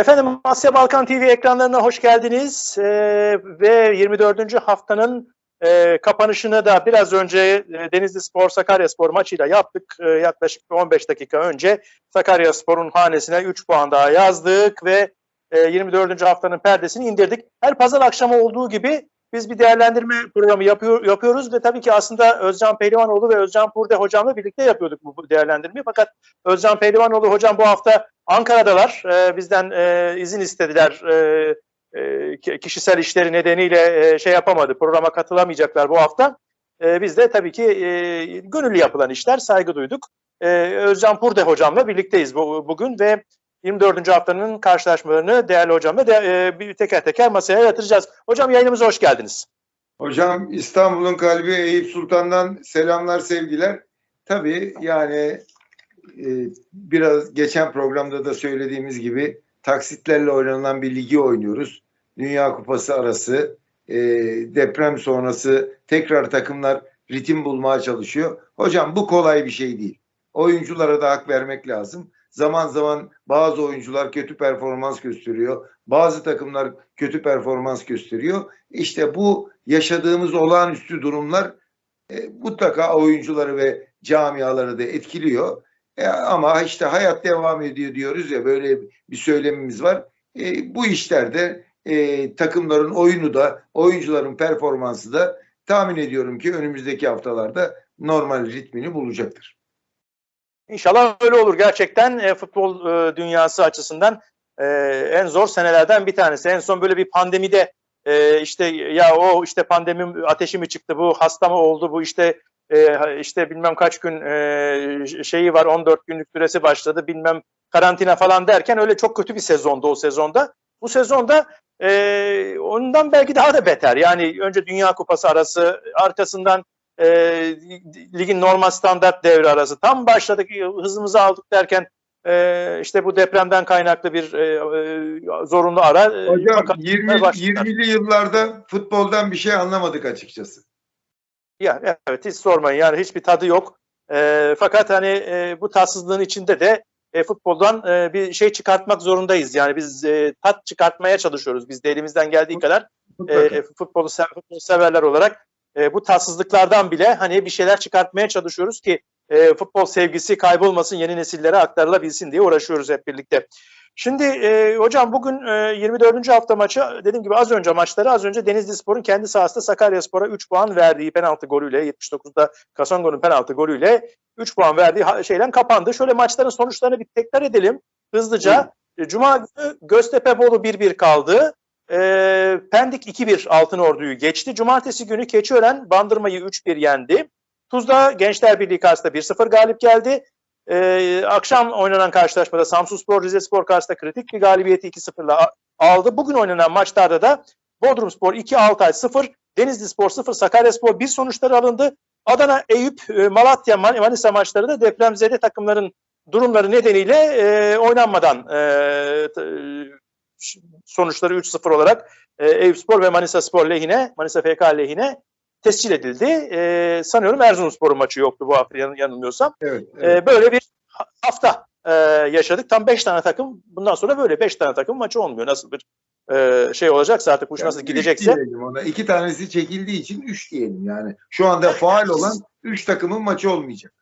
Efendim Asya Balkan TV ekranlarına hoş geldiniz ee, ve 24. haftanın e, kapanışını da biraz önce e, Denizli Spor Sakarya Spor maçıyla yaptık. E, yaklaşık 15 dakika önce Sakarya Spor'un hanesine 3 puan daha yazdık ve e, 24. haftanın perdesini indirdik. Her pazar akşamı olduğu gibi biz bir değerlendirme programı yapıyor, yapıyoruz ve tabii ki aslında Özcan Pehlivanoğlu ve Özcan Purde hocamla birlikte yapıyorduk bu değerlendirmeyi. Fakat Özcan Pehlivanoğlu hocam bu hafta Ankara'dalar. E, bizden e, izin istediler. E, e, kişisel işleri nedeniyle e, şey yapamadı. Programa katılamayacaklar bu hafta. E, biz de tabii ki e, gönüllü yapılan işler saygı duyduk. E, Özcan Purde hocamla birlikteyiz bu, bugün ve 24. haftanın karşılaşmalarını değerli hocamla de, e, bir teker teker masaya yatıracağız. Hocam yayınımıza hoş geldiniz. Hocam İstanbul'un kalbi Eyüp Sultan'dan selamlar sevgiler. Tabii yani e, biraz geçen programda da söylediğimiz gibi taksitlerle oynanan bir ligi oynuyoruz. Dünya Kupası arası e, deprem sonrası tekrar takımlar ritim bulmaya çalışıyor. Hocam bu kolay bir şey değil. Oyunculara da hak vermek lazım. Zaman zaman bazı oyuncular kötü performans gösteriyor. Bazı takımlar kötü performans gösteriyor. İşte bu yaşadığımız olağanüstü durumlar e, mutlaka oyuncuları ve camiaları da etkiliyor. E, ama işte hayat devam ediyor diyoruz ya böyle bir söylemimiz var. E, bu işlerde e, takımların oyunu da oyuncuların performansı da tahmin ediyorum ki önümüzdeki haftalarda normal ritmini bulacaktır. İnşallah öyle olur. Gerçekten e, futbol e, dünyası açısından e, en zor senelerden bir tanesi. En son böyle bir pandemide e, işte ya o işte pandemi ateşi mi çıktı bu hasta mı oldu bu işte e, işte bilmem kaç gün e, şeyi var 14 günlük süresi başladı bilmem karantina falan derken öyle çok kötü bir sezondu o sezonda. Bu sezonda e, ondan belki daha da beter. Yani önce Dünya Kupası arası arkasından e, ligin normal standart devre arası tam başladık hızımızı aldık derken e, işte bu depremden kaynaklı bir e, e, zorunlu ara. Hocam 20, 20'li yıllarda futboldan bir şey anlamadık açıkçası. Ya evet hiç sormayın yani hiçbir tadı yok. E, fakat hani e, bu tatsızlığın içinde de e, futboldan e, bir şey çıkartmak zorundayız. Yani biz e, tat çıkartmaya çalışıyoruz. Biz de elimizden geldiği kadar e, futbolu, sev, futbolu severler olarak e, bu tatsızlıklardan bile hani bir şeyler çıkartmaya çalışıyoruz ki e, futbol sevgisi kaybolmasın, yeni nesillere aktarılabilsin diye uğraşıyoruz hep birlikte. Şimdi e, hocam bugün e, 24. hafta maçı dediğim gibi az önce maçları az önce Denizli Spor'un kendi sahasında Sakarya Spor'a 3 puan verdiği penaltı golüyle 79'da Kasongo'nun penaltı golüyle 3 puan verdiği şeyden kapandı. Şöyle maçların sonuçlarını bir tekrar edelim hızlıca. E, Cuma günü Göztepe Bolu 1-1 kaldı. E, Pendik 2-1 Altın Ordu'yu geçti. Cumartesi günü Keçiören Bandırma'yı 3-1 yendi. Tuzla Gençler Birliği karşısında 1-0 galip geldi. Ee, akşam oynanan karşılaşmada Samsunspor Rizespor karşısında kritik bir galibiyeti 2-0'la aldı. Bugün oynanan maçlarda da Bodrumspor 2 Altay 0, Denizli Spor 0, Sakaryaspor 1 sonuçları alındı. Adana, Eyüp, e, Malatya, Manisa maçları da depremzede takımların durumları nedeniyle e, oynanmadan e, sonuçları 3-0 olarak e, Eyüp Spor ve Manisa Spor lehine, Manisa FK lehine tescil edildi. E, sanıyorum Erzurumspor'un maçı yoktu bu hafta yan, yanılmıyorsam. Evet, evet. E, böyle bir hafta e, yaşadık. Tam 5 tane takım. Bundan sonra böyle 5 tane takım maçı olmuyor. Nasıl bir e, şey olacaksa artık bu yani nasıl gidecekse. Ona. İki tanesi çekildiği için 3 diyelim yani. Şu anda faal olan 3 takımın maçı olmayacak.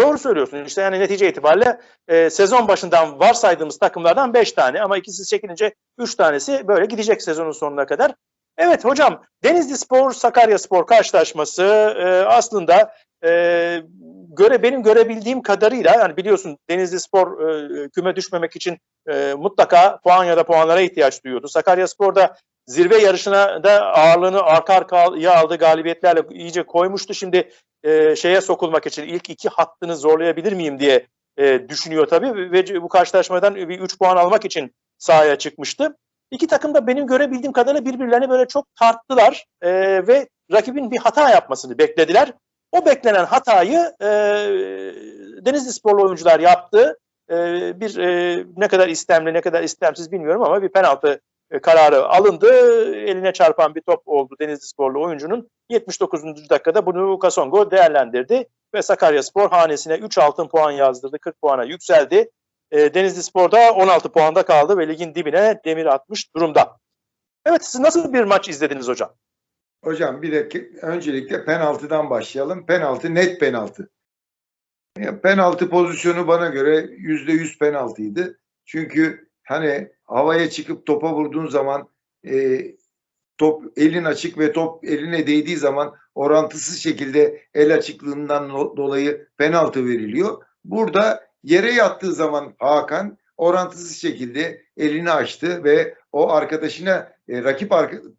Doğru söylüyorsun. İşte yani netice itibariyle e, sezon başından varsaydığımız takımlardan 5 tane ama ikisi çekilince 3 tanesi böyle gidecek sezonun sonuna kadar. Evet hocam Denizli Spor Sakarya Spor karşılaşması e, aslında e, göre benim görebildiğim kadarıyla yani biliyorsun Denizli Spor e, küme düşmemek için e, mutlaka puan ya da puanlara ihtiyaç duyuyordu. Sakarya Spor da zirve yarışına da ağırlığını arka arkaya aldığı galibiyetlerle iyice koymuştu. Şimdi e, şeye sokulmak için ilk iki hattını zorlayabilir miyim diye e, düşünüyor tabii ve bu karşılaşmadan bir 3 puan almak için sahaya çıkmıştı. İki takım da benim görebildiğim kadarıyla birbirlerini böyle çok tarttılar e, ve rakibin bir hata yapmasını beklediler. O beklenen hatayı e, Denizli sporlu oyuncular yaptı. E, bir e, ne kadar istemli ne kadar istemsiz bilmiyorum ama bir penaltı kararı alındı. Eline çarpan bir top oldu Denizli sporlu oyuncunun. 79. dakikada bunu Kasongo değerlendirdi ve Sakarya Spor hanesine 3 altın puan yazdırdı. 40 puana yükseldi. E, Denizli Spor'da 16 puanda kaldı ve ligin dibine demir atmış durumda. Evet siz nasıl bir maç izlediniz hocam? Hocam bir dakika öncelikle penaltıdan başlayalım. Penaltı net penaltı. Penaltı pozisyonu bana göre yüzde yüz penaltıydı. Çünkü hani havaya çıkıp topa vurduğun zaman e, top elin açık ve top eline değdiği zaman orantısız şekilde el açıklığından dolayı penaltı veriliyor. Burada yere yattığı zaman Hakan orantısız şekilde elini açtı ve o arkadaşına e, rakip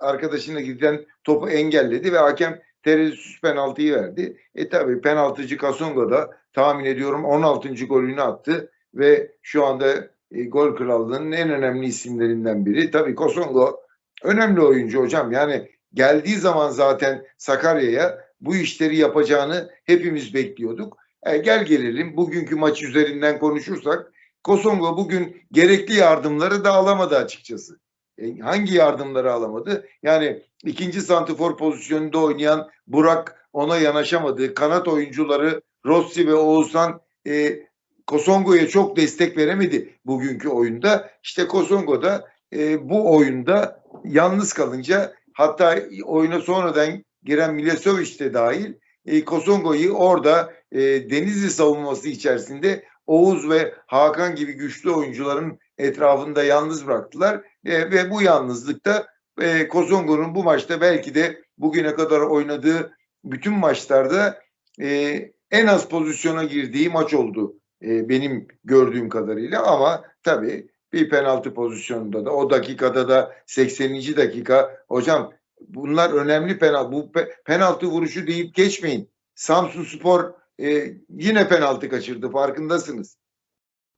arkadaşına giden topu engelledi ve hakem tereddütsüz penaltıyı verdi. E tabi penaltıcı Kasongo da tahmin ediyorum 16. golünü attı ve şu anda e, gol krallığının en önemli isimlerinden biri. Tabi Kosongo önemli oyuncu hocam. Yani geldiği zaman zaten Sakarya'ya bu işleri yapacağını hepimiz bekliyorduk. E, gel gelelim bugünkü maç üzerinden konuşursak Kosongo bugün gerekli yardımları da alamadı açıkçası. E, hangi yardımları alamadı? Yani ikinci santifor pozisyonunda oynayan Burak ona yanaşamadı. Kanat oyuncuları Rossi ve Oğuzhan e, Kosongo'ya çok destek veremedi bugünkü oyunda. İşte Kosongo da e, bu oyunda yalnız kalınca hatta oyuna sonradan giren Milesovic de dahil e, Kosongo'yu orada e, Denizli savunması içerisinde Oğuz ve Hakan gibi güçlü oyuncuların etrafında yalnız bıraktılar. E, ve bu yalnızlıkta e, Kosongo'nun bu maçta belki de bugüne kadar oynadığı bütün maçlarda e, en az pozisyona girdiği maç oldu e, benim gördüğüm kadarıyla ama tabii bir penaltı pozisyonunda da o dakikada da 80. dakika hocam bunlar önemli penaltı bu pe, penaltı vuruşu deyip geçmeyin. Samsun Spor e, yine penaltı kaçırdı farkındasınız.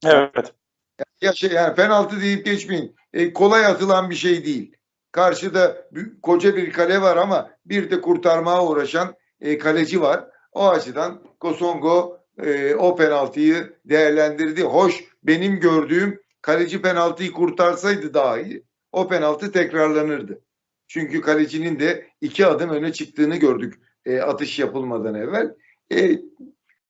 Evet. Ya şey yani penaltı deyip geçmeyin. E, kolay atılan bir şey değil. Karşıda koca bir kale var ama bir de kurtarmaya uğraşan e, kaleci var. O açıdan Kosongo e, o penaltıyı değerlendirdi. Hoş benim gördüğüm kaleci penaltıyı kurtarsaydı daha iyi. O penaltı tekrarlanırdı. Çünkü kalecinin de iki adım öne çıktığını gördük e, atış yapılmadan evvel. E,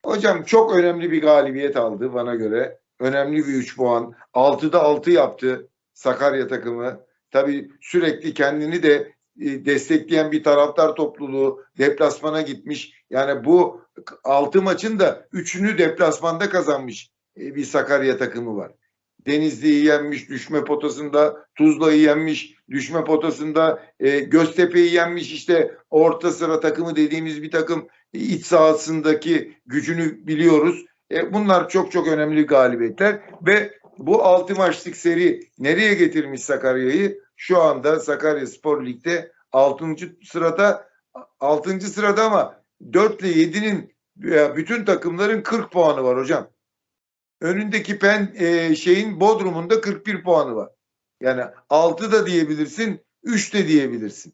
hocam çok önemli bir galibiyet aldı bana göre. Önemli bir 3 puan. 6'da 6 yaptı Sakarya takımı. Tabii sürekli kendini de destekleyen bir taraftar topluluğu deplasmana gitmiş. Yani bu 6 maçın da 3'ünü deplasmanda kazanmış e, bir Sakarya takımı var. Denizli'yi yenmiş düşme potasında, Tuzla'yı yenmiş düşme potasında, e, Göztepe'yi yenmiş işte orta sıra takımı dediğimiz bir takım iç sahasındaki gücünü biliyoruz. E, bunlar çok çok önemli galibiyetler ve bu altı maçlık seri nereye getirmiş Sakarya'yı? Şu anda Sakarya Spor Lig'de 6. sırada 6. sırada ama 4 ile 7'nin bütün takımların 40 puanı var hocam. Önündeki pen e, şeyin Bodrum'un da 41 puanı var. Yani 6 da diyebilirsin, 3 de diyebilirsin.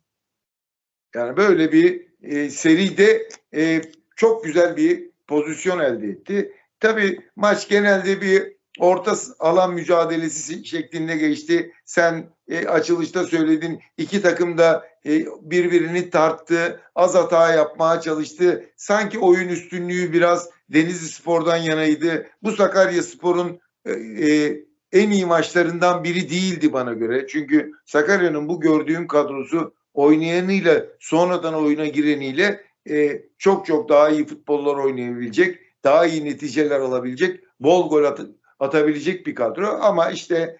Yani böyle bir e, seride e, çok güzel bir pozisyon elde etti. Tabii maç genelde bir orta alan mücadelesi şeklinde geçti. Sen e, açılışta söyledin. İki takım da e, birbirini tarttı. Az hata yapmaya çalıştı. Sanki oyun üstünlüğü biraz Denizli Spor'dan yanaydı. Bu Sakarya Spor'un e, e, en iyi maçlarından biri değildi bana göre. Çünkü Sakarya'nın bu gördüğüm kadrosu oynayanıyla sonradan oyuna gireniyle e, çok çok daha iyi futbollar oynayabilecek, daha iyi neticeler alabilecek, bol gol at atabilecek bir kadro. Ama işte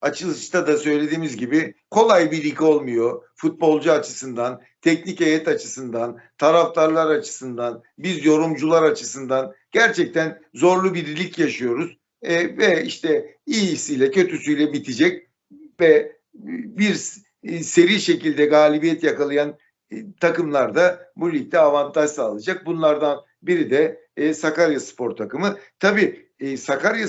açılışta da söylediğimiz gibi kolay bir lig olmuyor. Futbolcu açısından, teknik heyet açısından, taraftarlar açısından, biz yorumcular açısından gerçekten zorlu bir lig yaşıyoruz. E, ve işte iyisiyle kötüsüyle bitecek ve bir seri şekilde galibiyet yakalayan e, takımlar da bu ligde avantaj sağlayacak. Bunlardan biri de e, Sakarya Spor takımı. Tabii e, Sakarya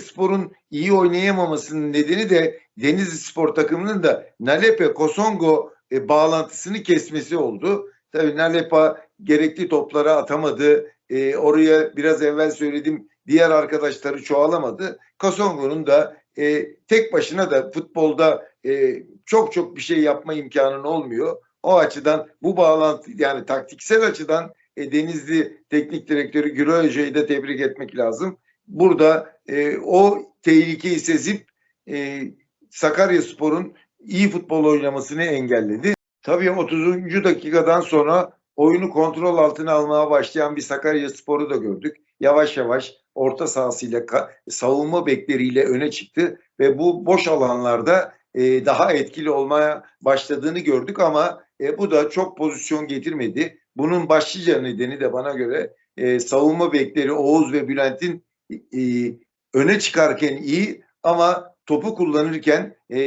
iyi oynayamamasının nedeni de Denizli Spor takımının da Nalepe Kosongo e, bağlantısını kesmesi oldu. Tabii Nalepa gerekli toplara atamadı. E, oraya biraz evvel söyledim diğer arkadaşları çoğalamadı. Kosongo'nun da e, tek başına da futbolda e, çok çok bir şey yapma imkanın olmuyor. O açıdan bu bağlantı yani taktiksel açıdan e, Denizli Teknik Direktörü Güro Hoca'yı da tebrik etmek lazım. Burada e, o tehlikeyi sezip e, Sakaryaspor'un iyi futbol oynamasını engelledi. Tabii 30. dakikadan sonra oyunu kontrol altına almaya başlayan bir Sakaryaspor'u da gördük. Yavaş yavaş orta sahasıyla savunma bekleriyle öne çıktı ve bu boş alanlarda e, daha etkili olmaya başladığını gördük ama e, bu da çok pozisyon getirmedi. Bunun başlıca nedeni de bana göre e, savunma bekleri Oğuz ve Bülent'in e, öne çıkarken iyi ama topu kullanırken e,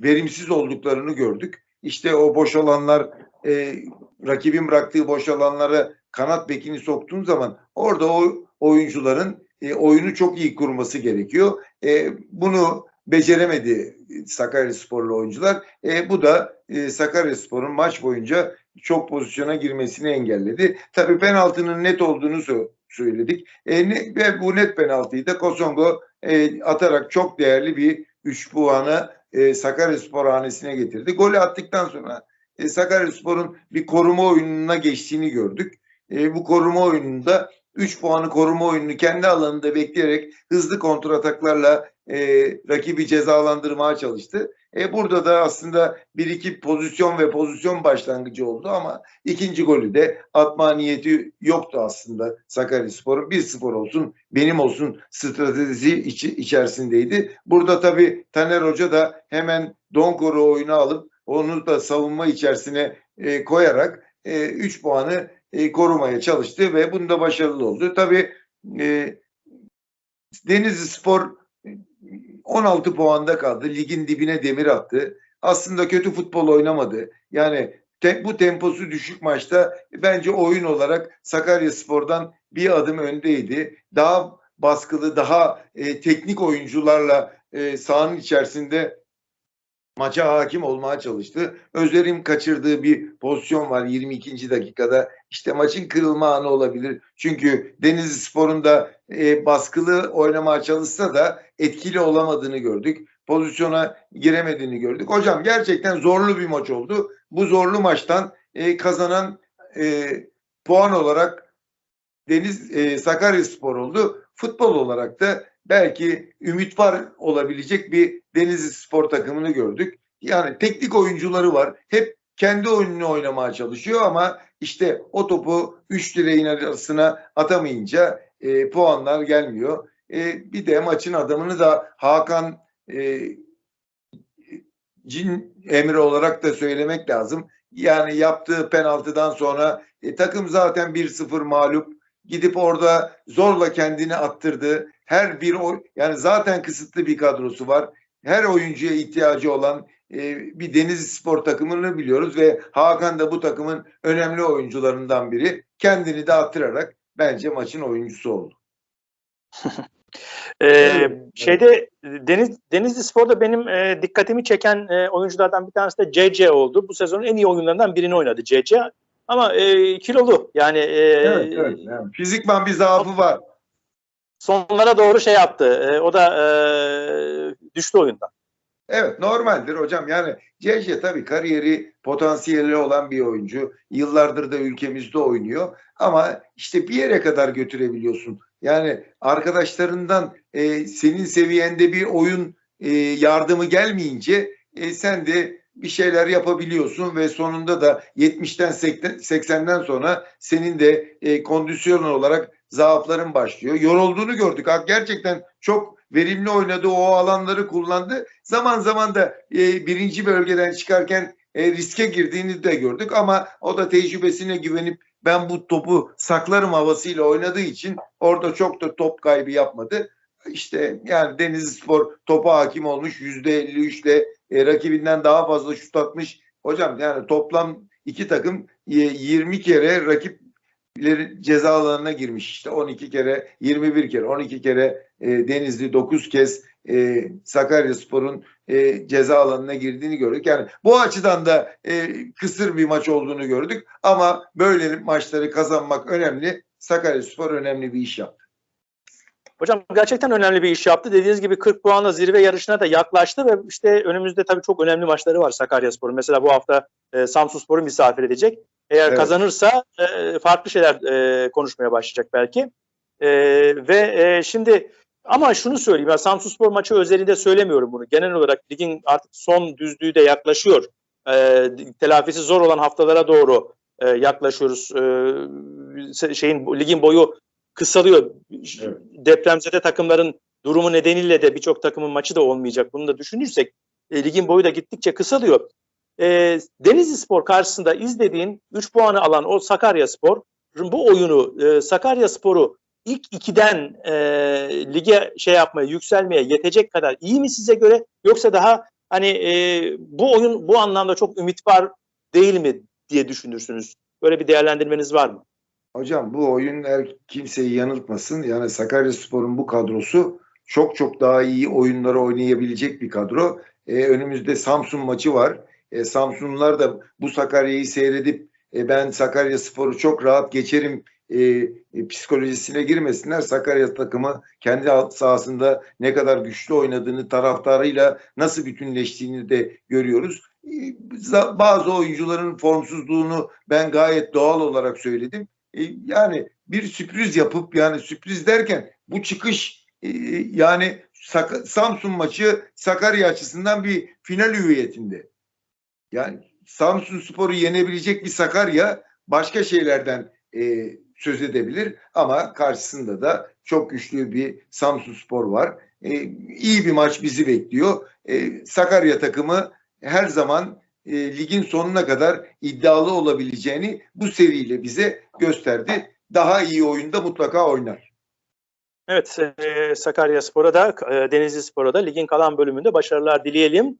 verimsiz olduklarını gördük. İşte o boş alanlar e, rakibin bıraktığı boş alanlara kanat bekini soktuğun zaman orada o oyuncuların e, oyunu çok iyi kurması gerekiyor. E, bunu beceremedi Sakaryasporlu oyuncular. E, bu da e, Sakaryaspor'un maç boyunca çok pozisyona girmesini engelledi. Tabii penaltının net olduğunu söyledik. E, ne- ve bu net penaltıyı da Kosongo e, atarak çok değerli bir 3 puanı e, Sakaryaspor hanesine getirdi. Golü attıktan sonra e, Sakaryaspor'un bir koruma oyununa geçtiğini gördük. E, bu koruma oyununda 3 puanı koruma oyununu kendi alanında bekleyerek hızlı kontrataklarla e, rakibi cezalandırmaya çalıştı. E, burada da aslında bir iki pozisyon ve pozisyon başlangıcı oldu ama ikinci golü de atma niyeti yoktu aslında Sakaryaspor'un. 1-0 olsun benim olsun stratejisi içi, içerisindeydi. Burada tabii Taner Hoca da hemen Donkor'u oyuna alıp onu da savunma içerisine e, koyarak 3 puanı e, korumaya çalıştı ve bunda başarılı oldu. Tabii e, Denizli Spor 16 puanda kaldı. Ligin dibine demir attı. Aslında kötü futbol oynamadı. Yani te- bu temposu düşük maçta bence oyun olarak Sakarya Spor'dan bir adım öndeydi. Daha baskılı, daha e, teknik oyuncularla e, sahanın içerisinde maça hakim olmaya çalıştı. Özer'in kaçırdığı bir pozisyon var 22. dakikada. İşte maçın kırılma anı olabilir. Çünkü Denizli Spor'un da e, baskılı oynamaya çalışsa da etkili olamadığını gördük. Pozisyona giremediğini gördük. Hocam gerçekten zorlu bir maç oldu. Bu zorlu maçtan e, kazanan e, puan olarak Deniz e, Sakaryaspor oldu. Futbol olarak da belki ümit var olabilecek bir Denizli Spor takımını gördük. Yani teknik oyuncuları var. Hep kendi oyununu oynamaya çalışıyor ama işte o topu 3 direğin arasına atamayınca e, puanlar gelmiyor. E, bir de maçın adamını da Hakan e, Cin Emre olarak da söylemek lazım. Yani yaptığı penaltıdan sonra e, takım zaten 1-0 mağlup. Gidip orada zorla kendini attırdı. Her bir o yani zaten kısıtlı bir kadrosu var. Her oyuncuya ihtiyacı olan e, bir Denizli Spor takımını biliyoruz ve Hakan da bu takımın önemli oyuncularından biri. Kendini de attırarak bence maçın oyuncusu oldu. Ee, Evet. şeyde Deniz Denizli Spor'da benim e, dikkatimi çeken e, oyunculardan bir tanesi de CC oldu. Bu sezonun en iyi oyunlarından birini oynadı CC. Ama e, kilolu yani e, Evet, evet. Yani fizikman bir zaafı var. Sonlara doğru şey yaptı. E, o da e, düştü oyundan. Evet normaldir hocam. Yani CC tabii kariyeri potansiyeli olan bir oyuncu. Yıllardır da ülkemizde oynuyor. Ama işte bir yere kadar götürebiliyorsun. Yani arkadaşlarından e, senin seviyende bir oyun e, yardımı gelmeyince e, sen de bir şeyler yapabiliyorsun ve sonunda da 70'ten 80'den sonra senin de e, kondisyon olarak zaafların başlıyor. Yorulduğunu gördük. Gerçekten çok verimli oynadı. O alanları kullandı. Zaman zaman da e, birinci bölgeden çıkarken e, riske girdiğini de gördük ama o da tecrübesine güvenip ben bu topu saklarım havasıyla oynadığı için orada çok da top kaybı yapmadı. İşte yani Denizli Spor topa hakim olmuş %53 ile e, rakibinden daha fazla şut atmış. Hocam yani toplam iki takım e, 20 kere rakipleri ceza alanına girmiş. İşte 12 kere 21 kere 12 kere e, Denizli 9 kez e, Sakaryaspor'un e, ceza alanına girdiğini gördük. Yani bu açıdan da e, kısır bir maç olduğunu gördük. Ama böyle maçları kazanmak önemli. Sakaryaspor önemli bir iş yaptı. Hocam gerçekten önemli bir iş yaptı. Dediğiniz gibi 40 puanla zirve yarışına da yaklaştı ve işte önümüzde tabii çok önemli maçları var Sakaryaspor'un. Mesela bu hafta e, Samsunspor'u misafir edecek. Eğer Evet. kazanırsa e, farklı şeyler e, konuşmaya başlayacak belki. E, ve e, şimdi ama şunu söyleyeyim ya Samsunspor maçı özelinde söylemiyorum bunu. Genel olarak ligin artık son düzlüğü de yaklaşıyor. E, telafisi zor olan haftalara doğru e, yaklaşıyoruz. E, şeyin ligin boyu kısalıyor. Evet. Depremzede takımların durumu nedeniyle de birçok takımın maçı da olmayacak. Bunu da düşünürsek e, ligin boyu da gittikçe kısalıyor. E, Denizli Spor karşısında izlediğin 3 puanı alan o Sakarya Spor bu oyunu e, Sakarya Spor'u ilk ikiden e, lige şey yapmaya, yükselmeye yetecek kadar iyi mi size göre yoksa daha hani e, bu oyun bu anlamda çok ümit var değil mi diye düşünürsünüz? Böyle bir değerlendirmeniz var mı? Hocam bu oyun her kimseyi yanıltmasın. Yani Sakaryaspor'un bu kadrosu çok çok daha iyi oyunları oynayabilecek bir kadro. Ee, önümüzde Samsun maçı var. Ee, Samsunlular da bu Sakarya'yı seyredip e, ben Sakaryaspor'u çok rahat geçerim e, e, psikolojisine girmesinler. Sakarya takımı kendi sahasında ne kadar güçlü oynadığını taraftarıyla nasıl bütünleştiğini de görüyoruz. E, bazı oyuncuların formsuzluğunu ben gayet doğal olarak söyledim. E, yani bir sürpriz yapıp yani sürpriz derken bu çıkış e, yani Sak- Samsun maçı Sakarya açısından bir final hüviyetinde. Yani Samsun Spor'u yenebilecek bir Sakarya başka şeylerden e, söz edebilir ama karşısında da çok güçlü bir Samsun Spor var. E, iyi bir maç bizi bekliyor. E, Sakarya takımı her zaman e, ligin sonuna kadar iddialı olabileceğini bu seriyle bize gösterdi. Daha iyi oyunda mutlaka oynar. Evet, e, Sakarya Spor'a da, e, Denizli Spor'a da ligin kalan bölümünde başarılar dileyelim.